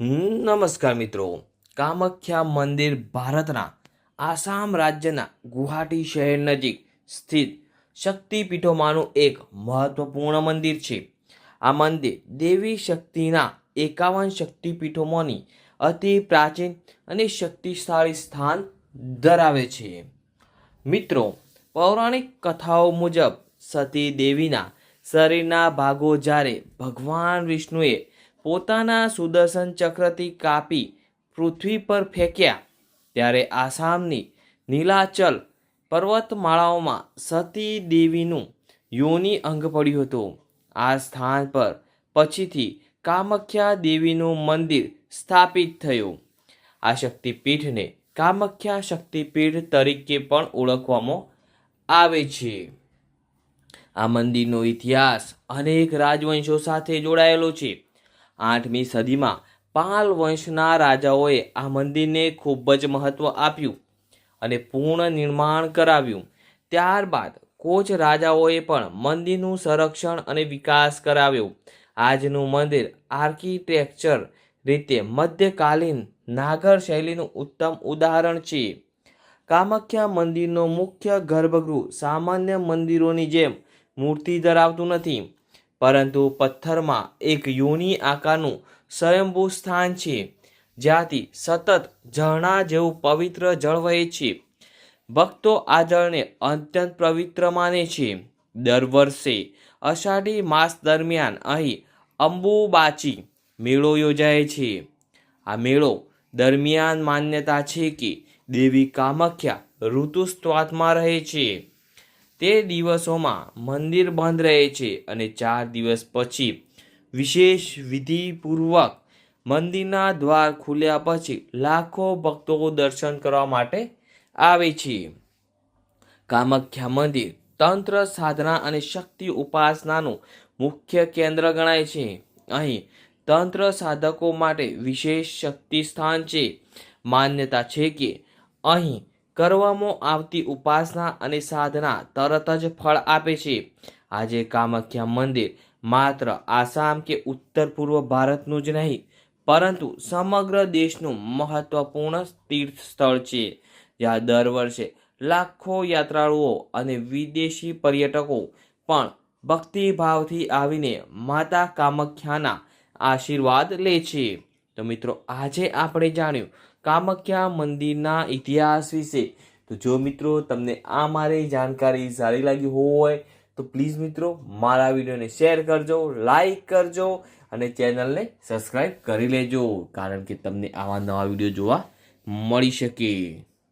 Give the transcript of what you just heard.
નમસ્કાર મિત્રો. કામાખ્યા મંદિર ભારતના આસામ રાજ્યના ગુવાહાટી શહેર નજીક સ્થિત શક્તિપીઠોમાંનું એક મહત્વપૂર્ણ મંદિર છે. આ મંદિર દેવી શક્તિના એકાવન શક્તિપીઠોમાંની અતિ પ્રાચીન અને શક્તિશાળી સ્થાન ધરાવે છે. મિત્રો, પૌરાણિક કથાઓ મુજબ સતી દેવીના શરીરના ભાગો જ્યારે ભગવાન વિષ્ણુએ પોતાના સુદર્શન ચક્રથી કાપી પૃથ્વી પર ફેંક્યા. ત્યારે આસામની નીલાચલ પર્વતમાળાઓમાં સતી દેવીનું યોની અંગ પડ્યું હતું. આ સ્થાન પર પછીથી કામખ્યા દેવીનું મંદિર સ્થાપિત થયું. આ શક્તિપીઠને કામખ્યા શક્તિપીઠ તરીકે પણ ઓળખવામાં આવે છે. આ મંદિરનો ઇતિહાસ અનેક રાજવંશો સાથે જોડાયેલો છે. આઠમી સદીમાં પાલ વંશના રાજાઓએ આ મંદિરને ખૂબ જ મહત્વ આપ્યું અને પૂર્ણ નિર્માણ કરાવ્યું. ત્યારબાદ કોચ રાજાઓએ પણ મંદિરનું સંરક્ષણ અને વિકાસ કરાવ્યો. આજનું મંદિર આર્કિટેક્ચર રીતે મધ્યકાલીન નાગર શૈલીનું ઉત્તમ ઉદાહરણ છે. કામાખ્યા મંદિરનો મુખ્ય ગર્ભગૃહ સામાન્ય મંદિરોની જેમ મૂર્તિ ધરાવતું નથી. પરંતુ પથ્થરમાં એક યોની આકારનું સ્વયંભૂ સ્થાન છે, જ્યાંથી સતત ઝરણા જેવું પવિત્ર જળ વહે છે. ભક્તો આ જળને અત્યંત પવિત્ર માને છે. દર વર્ષે અષાઢી માસ દરમિયાન અહીં અંબુબાચી મેળો યોજાય છે. આ મેળો દરમિયાન માન્યતા છે કે દેવી કામાખ્યા ઋતુસ્વાતમાં રહે છે. તે દિવસોમાં મંદિર બંધ રહે છે અને ચાર દિવસ પછી વિશેષ વિધિપૂર્વક મંદિરના દ્વાર ખુલ્યા પછી લાખો ભક્તો દર્શન કરવા માટે આવે છે. કામાખ્યા મંદિર તંત્ર, સાધના અને શક્તિ ઉપાસનાનું મુખ્ય કેન્દ્ર ગણાય છે. અહીં તંત્ર સાધકો માટે વિશેષ શક્તિ સ્થાન છે. માન્યતા છે કે અહીં કરવામાં આવતી ઉપાસના અને સાધના તરત જ ફળ આપે છે. આજે કામાખ્યા મંદિર માત્ર આસામ કે ઉત્તર પૂર્વ ભારતનું જ નહીં, પરંતુ સમગ્ર દેશનું મહત્વપૂર્ણ તીર્થ સ્થળ છે. જ્યાં દર વર્ષે લાખો યાત્રાળુઓ અને વિદેશી પર્યટકો પણ ભક્તિભાવથી આવીને માતા કામાખ્યાના આશીર્વાદ લે છે. તો મિત્રો, આજે આપણે જાણ્યું કામાખ્યા મંદિરના ઇતિહાસ વિશે. તો જો મિત્રો તમને આ મારી જાણકારી સારી લાગી હોય, તો પ્લીઝ મિત્રો મારા વિડીયોને શેર કરજો, લાઈક કરજો અને ચેનલને સબસ્ક્રાઈબ કરી લેજો, કારણ કે તમને આવા નવા વીડિયો જોવા મળી શકે.